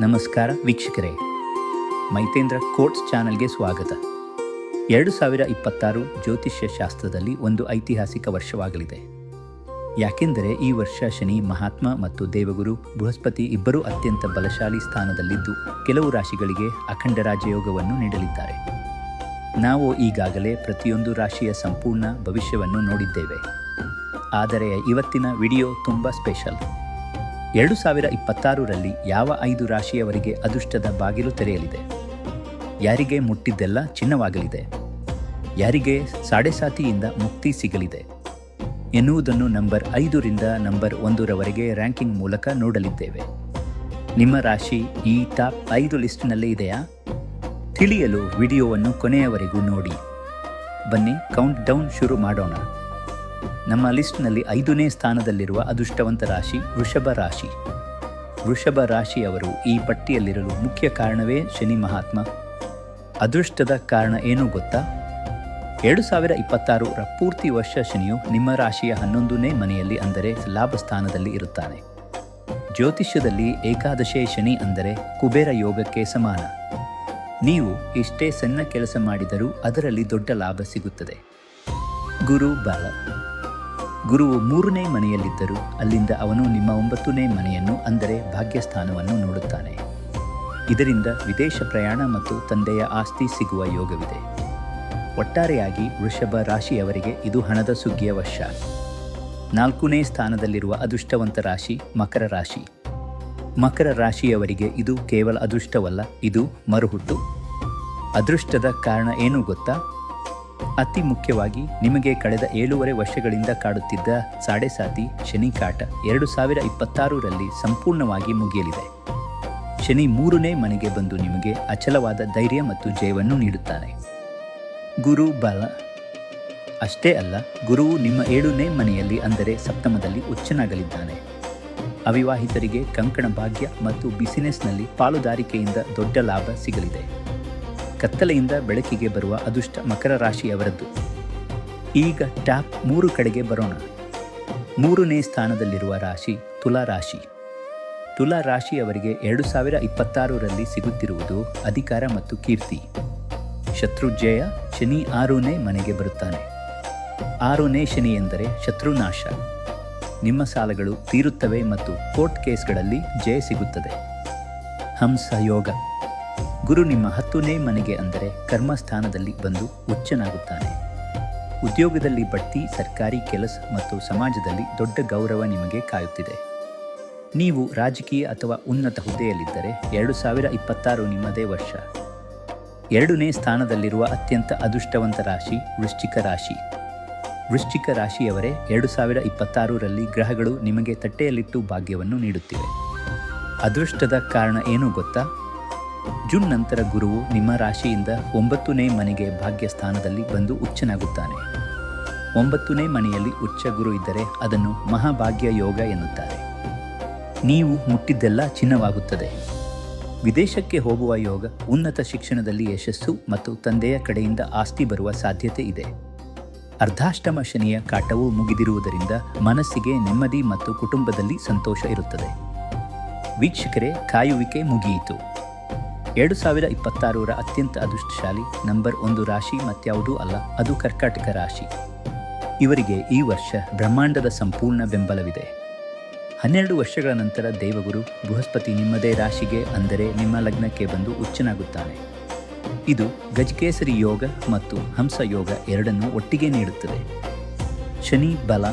ನಮಸ್ಕಾರ ವೀಕ್ಷಕರೇ. ಮೈತೇಂದ್ರ ಕೋಟ್ಸ್ ಚಾನೆಲ್ಗೆ ಸ್ವಾಗತ. ಎರಡು ಸಾವಿರ ಇಪ್ಪತ್ತಾರು ಜ್ಯೋತಿಷ್ಯ ಶಾಸ್ತ್ರದಲ್ಲಿ ಒಂದು ಐತಿಹಾಸಿಕ ವರ್ಷವಾಗಲಿದೆ. ಯಾಕೆಂದರೆ ಈ ವರ್ಷ ಶನಿ, ಮಹಾತ್ಮ ಮತ್ತು ದೇವಗುರು, ಬೃಹಸ್ಪತಿ ಇಬ್ಬರೂ ಅತ್ಯಂತ ಬಲಶಾಲಿ ಸ್ಥಾನದಲ್ಲಿದ್ದು ಕೆಲವು ರಾಶಿಗಳಿಗೆ ಅಖಂಡ ರಾಜಯೋಗವನ್ನು ನೀಡಲಿದ್ದಾರೆ. ನಾವು ಈಗಾಗಲೇ ಪ್ರತಿಯೊಂದು ರಾಶಿಯ ಸಂಪೂರ್ಣ ಭವಿಷ್ಯವನ್ನು ನೋಡಿದ್ದೇವೆ. ಆದರೆ ಇವತ್ತಿನ ವಿಡಿಯೋ ತುಂಬ ಸ್ಪೆಷಲ್. ಎರಡು ಸಾವಿರ ಇಪ್ಪತ್ತಾರರಲ್ಲಿ ಯಾವ ಐದು ರಾಶಿಯವರಿಗೆ ಅದೃಷ್ಟದ ಬಾಗಿಲು ತೆರೆಯಲಿದೆ? ಯಾರಿಗೆ ಮುಟ್ಟಿದ್ದೆಲ್ಲ ಚಿನ್ನವಾಗಲಿದೆ? ಯಾರಿಗೆ ಸಾಡೆಸಾತಿಯಿಂದ ಮುಕ್ತಿ ಸಿಗಲಿದೆ? ಎನ್ನುವುದನ್ನು ನಂಬರ್ ಐದರಿಂದ ನಂಬರ್ ಒಂದರವರೆಗೆ ರ್ಯಾಂಕಿಂಗ್ ಮೂಲಕ ನೋಡಲಿದ್ದೇವೆ. ನಿಮ್ಮ ರಾಶಿ ಈ ಟಾಪ್ ಐದು ಲಿಸ್ಟ್ನಲ್ಲೇ ಇದೆಯಾ? ತಿಳಿಯಲು ವಿಡಿಯೋವನ್ನು ಕೊನೆಯವರೆಗೂ ನೋಡಿ. ಬನ್ನಿ ಕೌಂಟ್ ಡೌನ್ ಶುರು ಮಾಡೋಣ. ನಮ್ಮ ಲಿಸ್ಟ್ನಲ್ಲಿ ಐದನೇ ಸ್ಥಾನದಲ್ಲಿರುವ ಅದೃಷ್ಟವಂತ ರಾಶಿ ವೃಷಭ ರಾಶಿ. ವೃಷಭ ರಾಶಿಯವರು ಈ ಪಟ್ಟಿಯಲ್ಲಿರಲು ಮುಖ್ಯ ಕಾರಣವೇ ಶನಿ ಮಹಾತ್ಮ. ಅದೃಷ್ಟದ ಕಾರಣ ಏನು ಗೊತ್ತಾ? ಎರಡು ಸಾವಿರ ಇಪ್ಪತ್ತಾರರ ಪೂರ್ತಿ ವರ್ಷ ಶನಿಯು ನಿಮ್ಮ ರಾಶಿಯ ಹನ್ನೊಂದನೇ ಮನೆಯಲ್ಲಿ ಅಂದರೆ ಲಾಭ ಸ್ಥಾನದಲ್ಲಿ ಇರುತ್ತಾನೆ. ಜ್ಯೋತಿಷ್ಯದಲ್ಲಿ ಏಕಾದಶೇ ಶನಿ ಅಂದರೆ ಕುಬೇರ ಯೋಗಕ್ಕೆ ಸಮಾನ. ನೀವು ಎಷ್ಟೇ ಸಣ್ಣ ಕೆಲಸ ಮಾಡಿದರೂ ಅದರಲ್ಲಿ ದೊಡ್ಡ ಲಾಭ ಸಿಗುತ್ತದೆ. ಗುರು ಬಾಲ. ಗುರುವು ಮೂರನೇ ಮನೆಯಲ್ಲಿದ್ದರೂ ಅಲ್ಲಿಂದ ಅವನು ನಿಮ್ಮ ಒಂಬತ್ತನೇ ಮನೆಯನ್ನು, ಅಂದರೆ ಭಾಗ್ಯಸ್ಥಾನವನ್ನು ನೋಡುತ್ತಾನೆ. ಇದರಿಂದ ವಿದೇಶ ಪ್ರಯಾಣ ಮತ್ತು ತಂದೆಯ ಆಸ್ತಿ ಸಿಗುವ ಯೋಗವಿದೆ. ಒಟ್ಟಾರೆಯಾಗಿ ವೃಷಭ ರಾಶಿಯವರಿಗೆ ಇದು ಹಣದ ಸುಗ್ಗಿಯ ವರ್ಷ. ನಾಲ್ಕನೇ ಸ್ಥಾನದಲ್ಲಿರುವ ಅದೃಷ್ಟವಂತ ರಾಶಿ ಮಕರ ರಾಶಿ. ಮಕರ ರಾಶಿಯವರಿಗೆ ಇದು ಕೇವಲ ಅದೃಷ್ಟವಲ್ಲ, ಇದು ಮರುಹುಟ್ಟು. ಅದೃಷ್ಟದ ಕಾರಣ ಏನು ಗೊತ್ತಾ? ಅತಿ ಮುಖ್ಯವಾಗಿ ನಿಮಗೆ ಕಳೆದ ಏಳೂವರೆ ವರ್ಷಗಳಿಂದ ಕಾಡುತ್ತಿದ್ದ ಸಾಡೆಸಾತಿ ಶನಿ ಕಾಟ ಎರಡು ಸಾವಿರ ಇಪ್ಪತ್ತಾರರಲ್ಲಿ ಸಂಪೂರ್ಣವಾಗಿ ಮುಗಿಯಲಿದೆ. ಶನಿ ಮೂರನೇ ಮನೆಗೆ ಬಂದು ನಿಮಗೆ ಅಚಲವಾದ ಧೈರ್ಯ ಮತ್ತು ಜಯವನ್ನು ನೀಡುತ್ತಾನೆ. ಗುರು ಬಲ. ಅಷ್ಟೇ ಅಲ್ಲ, ಗುರುವು ನಿಮ್ಮ ಏಳನೇ ಮನೆಯಲ್ಲಿ ಅಂದರೆ ಸಪ್ತಮದಲ್ಲಿ ಉಚ್ಚನಾಗಲಿದ್ದಾನೆ ಅವಿವಾಹಿತರಿಗೆ ಕಂಕಣ ಭಾಗ್ಯ ಮತ್ತು ಬಿಸಿನೆಸ್ನಲ್ಲಿ ಪಾಲುದಾರಿಕೆಯಿಂದ ದೊಡ್ಡ ಲಾಭ ಸಿಗಲಿದೆ. ಕತ್ತಲೆಯಿಂದ ಬೆಳಕಿಗೆ ಬರುವ ಅದೃಷ್ಟ ಮಕರ ರಾಶಿಯವರದ್ದು. ಈಗ ಟ್ಯಾಪ್ ಮೂರು ಕಡೆಗೆ ಬರೋಣ. ಮೂರನೇ ಸ್ಥಾನದಲ್ಲಿರುವ ರಾಶಿ ತುಲಾ ರಾಶಿ. ತುಲಾ ರಾಶಿಯವರಿಗೆ ಎರಡು ಸಾವಿರ ಇಪ್ಪತ್ತಾರರಲ್ಲಿ ಸಿಗುತ್ತಿರುವುದು ಅಧಿಕಾರ ಮತ್ತು ಕೀರ್ತಿ. ಶತ್ರುಜಯ ಶನಿ ಆರನೇ ಮನೆಗೆ ಬರುತ್ತಾನೆ. ಆರನೇ ಶನಿ ಎಂದರೆ ಶತ್ರುನಾಶ ನಿಮ್ಮ ಸಾಲಗಳು ತೀರುತ್ತವೆ ಮತ್ತು ಕೋರ್ಟ್ ಕೇಸ್ಗಳಲ್ಲಿ ಜಯ ಸಿಗುತ್ತದೆ. ಹಂಸ ಯೋಗ. ಗುರು ನಿಮ್ಮ ಹತ್ತನೇ ಮನೆಗೆ ಅಂದರೆ ಕರ್ಮಸ್ಥಾನದಲ್ಲಿ ಬಂದು ಉಚ್ಚನಾಗುತ್ತಾನೆ ಉದ್ಯೋಗದಲ್ಲಿ ಬಡ್ತಿ, ಸರ್ಕಾರಿ ಕೆಲಸ ಮತ್ತು ಸಮಾಜದಲ್ಲಿ ದೊಡ್ಡ ಗೌರವ ನಿಮಗೆ ಕಾಯುತ್ತಿದೆ. ನೀವು ರಾಜಕೀಯ ಅಥವಾ ಉನ್ನತ ಹುದ್ದೆಯಲ್ಲಿದ್ದರೆ ಎರಡು ಸಾವಿರ ಇಪ್ಪತ್ತಾರು ನಿಮ್ಮದೇ ವರ್ಷ. ಎರಡನೇ ಸ್ಥಾನದಲ್ಲಿರುವ ಅತ್ಯಂತ ಅದೃಷ್ಟವಂತ ರಾಶಿ ವೃಶ್ಚಿಕ ರಾಶಿ. ವೃಶ್ಚಿಕ ರಾಶಿಯವರೇ ಎರಡು ಸಾವಿರ ಇಪ್ಪತ್ತಾರರಲ್ಲಿ ಗ್ರಹಗಳು ನಿಮಗೆ ತಟ್ಟೆಯಲ್ಲಿಟ್ಟು ಭಾಗ್ಯವನ್ನು ನೀಡುತ್ತಿವೆ. ಅದೃಷ್ಟದ ಕಾರಣ ಏನು ಗೊತ್ತಾ? ಜೂನ್ ನಂತರ ಗುರುವು ನಿಮ್ಮ ರಾಶಿಯಿಂದ ಒಂಬತ್ತನೇ ಮನೆಗೆ ಭಾಗ್ಯ ಸ್ಥಾನದಲ್ಲಿ ಬಂದು ಉಚ್ಚನಾಗುತ್ತಾನೆ ಒಂಬತ್ತನೇ ಮನೆಯಲ್ಲಿ ಉಚ್ಚ ಗುರು ಇದ್ದರೆ ಅದನ್ನು ಮಹಾಭಾಗ್ಯ ಯೋಗ ಎನ್ನುತ್ತಾರೆ. ನೀವು ಮುಟ್ಟಿದ್ದೆಲ್ಲ ಚಿನ್ನವಾಗುತ್ತದೆ. ವಿದೇಶಕ್ಕೆ ಹೋಗುವ ಯೋಗ ಉನ್ನತ ಶಿಕ್ಷಣದಲ್ಲಿ ಯಶಸ್ಸು ಮತ್ತು ತಂದೆಯ ಕಡೆಯಿಂದ ಆಸ್ತಿ ಬರುವ ಸಾಧ್ಯತೆ ಇದೆ. ಅರ್ಧಾಷ್ಟಮ ಶನಿಯ ಕಾಟವು ಮುಗಿದಿರುವುದರಿಂದ ಮನಸ್ಸಿಗೆ ನೆಮ್ಮದಿ ಮತ್ತು ಕುಟುಂಬದಲ್ಲಿ ಸಂತೋಷ ಇರುತ್ತದೆ. ವೀಕ್ಷಕರೇ, ಕಾಯುವಿಕೆ ಮುಗಿಯಿತು. ಎರಡು ಸಾವಿರ ಇಪ್ಪತ್ತಾರರ ಅತ್ಯಂತ ಅದೃಷ್ಟಶಾಲಿ ನಂಬರ್ ಒಂದು ರಾಶಿ ಮತ್ಯಾವುದೂ ಅಲ್ಲ, ಅದು ಕರ್ಕಾಟಕ ರಾಶಿ. ಇವರಿಗೆ ಈ ವರ್ಷ ಬ್ರಹ್ಮಾಂಡದ ಸಂಪೂರ್ಣ ಬೆಂಬಲವಿದೆ. ಹನ್ನೆರಡು ವರ್ಷಗಳ ನಂತರ ದೇವಗುರು ಬೃಹಸ್ಪತಿ ನಿಮ್ಮದೇ ರಾಶಿಗೆ ಅಂದರೆ ನಿಮ್ಮ ಲಗ್ನಕ್ಕೆ ಬಂದು ಉಚ್ಚನಾಗುತ್ತಾನೆ ಇದು ಗಜಕೇಸರಿ ಯೋಗ ಮತ್ತು ಹಂಸ ಯೋಗ ಎರಡನ್ನೂ ಒಟ್ಟಿಗೆ ನೀಡುತ್ತದೆ. ಶನಿ ಬಲ,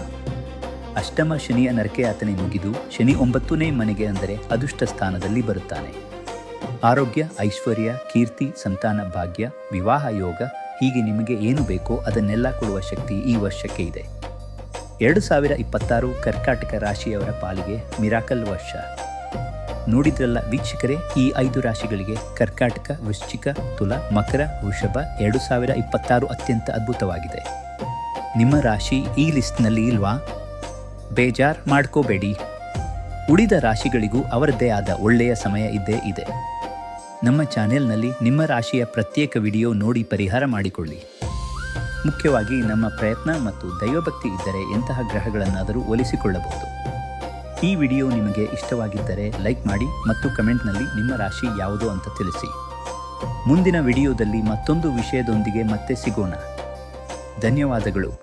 ಅಷ್ಟಮ ಶನಿಯ ನರಕೆಯಾತನೆ ಮುಗಿದು ಶನಿ ಒಂಬತ್ತನೇ ಮನೆಗೆ ಅಂದರೆ ಅದೃಷ್ಟ ಸ್ಥಾನದಲ್ಲಿ ಬರುತ್ತಾನೆ. ಆರೋಗ್ಯ, ಐಶ್ವರ್ಯ, ಕೀರ್ತಿ, ಸಂತಾನ, ಭಾಗ್ಯ, ವಿವಾಹ, ಯೋಗ, ಹೀಗೆ ನಿಮಗೆ ಏನು ಬೇಕೋ ಅದನ್ನೆಲ್ಲ ಕೊಡುವ ಶಕ್ತಿ ಈ ವರ್ಷಕ್ಕೆ ಇದೆ. ಎರಡು ಸಾವಿರ ಇಪ್ಪತ್ತಾರು ಕರ್ಕಾಟಕ ರಾಶಿಯವರ ಪಾಲಿಗೆ ಮಿರಾಕಲ್ ವರ್ಷ. ನೋಡಿದ್ರಲ್ಲ ವೀಕ್ಷಕರೇ, ಈ ಐದು ರಾಶಿಗಳಿಗೆ ಕರ್ಕಾಟಕ, ವೃಶ್ಚಿಕ, ತುಲ, ಮಕರ, ವೃಷಭ ಎರಡು ಸಾವಿರ ಇಪ್ಪತ್ತಾರು ಅತ್ಯಂತ ಅದ್ಭುತವಾಗಿದೆ. ನಿಮ್ಮ ರಾಶಿ ಈ ಲಿಸ್ಟ್ನಲ್ಲಿ ಇಲ್ವಾ? ಬೇಜಾರ್ ಮಾಡ್ಕೋಬೇಡಿ. ಉಳಿದ ರಾಶಿಗಳಿಗೂ ಅವರದ್ದೇ ಆದ ಒಳ್ಳೆಯ ಸಮಯ ಇದ್ದೇ ಇದೆ. ನಮ್ಮ ಚಾನೆಲ್ನಲ್ಲಿ ನಿಮ್ಮ ರಾಶಿಯ ಪ್ರತ್ಯೇಕ ವಿಡಿಯೋ ನೋಡಿ ಪರಿಹಾರ ಮಾಡಿಕೊಳ್ಳಿ. ಮುಖ್ಯವಾಗಿ ನಮ್ಮ ಪ್ರಯತ್ನ ಮತ್ತು ದೈವಭಕ್ತಿ ಇದ್ದರೆ ಎಂತಹ ಗ್ರಹಗಳನ್ನಾದರೂ ಒಲಿಸಿಕೊಳ್ಳಬಹುದು ಈ ವಿಡಿಯೋ ನಿಮಗೆ ಇಷ್ಟವಾಗಿದ್ದರೆ ಲೈಕ್ ಮಾಡಿ ಮತ್ತು ಕಮೆಂಟ್ನಲ್ಲಿ ನಿಮ್ಮ ರಾಶಿ ಯಾವುದು ಅಂತ ತಿಳಿಸಿ. ಮುಂದಿನ ವಿಡಿಯೋದಲ್ಲಿ ಮತ್ತೊಂದು ವಿಷಯದೊಂದಿಗೆ ಮತ್ತೆ ಸಿಗೋಣ. ಧನ್ಯವಾದಗಳು.